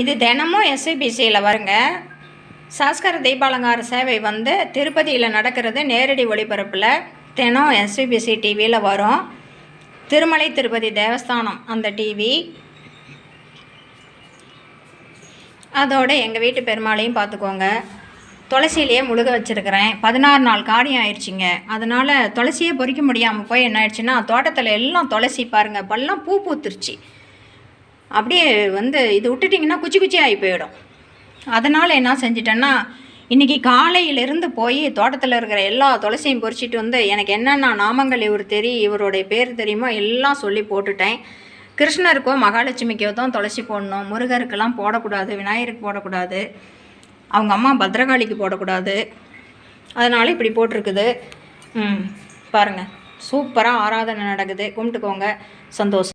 இது தினமும் எஸ்ஐபிசியில் வருங்க. சாஸ்கர தீபாலங்கார சேவை வந்து திருப்பதியில் நடக்கிறது நேரடி ஒளிபரப்பில் தினம் எஸ்ஐபிசி டிவியில் வரும். திருமலை திருப்பதி தேவஸ்தானம் அந்த டிவி அதோடு எங்கள் வீட்டு பெருமாளையும் பார்த்துக்கோங்க துளசியிலேயே முழுக வச்சுருக்கிறேன். பதினாறு நாள் காரியம் ஆயிடுச்சிங்க அதனால் துளசியே பொறிக்க முடியாமல் போய் என்ன ஆயிடுச்சுன்னா தோட்டத்தில் எல்லாம் துளசி பாருங்கள் பல்லாம் பூ பூத்துருச்சு. அப்படியே வந்து இது விட்டுட்டிங்கன்னா குச்சி குச்சி ஆகி போயிடும். அதனால் என்ன செஞ்சிட்டேன்னா இன்றைக்கி காலையிலேருந்து போய் தோட்டத்தில் இருக்கிற எல்லா துளசியும் பொறிச்சிட்டு வந்து எனக்கு என்னென்ன நாமங்கள் இவர் தெரியும் இவருடைய பேர் தெரியுமோ எல்லாம் சொல்லி போட்டுட்டேன். கிருஷ்ணருக்கோ மகாலட்சுமிக்கோ தான் துளசி போடணும். முருகருக்கெல்லாம் போடக்கூடாது. விநாயகருக்கு போடக்கூடாது. அவங்க அம்மா பத்ரகாளிக்கு போடக்கூடாது. அதனால் இப்படி போட்டிருக்குது. ம் பாருங்கள் சூப்பராக ஆராதனை நடக்குது. கும்பிட்டுக்கோங்க. சந்தோஷம்.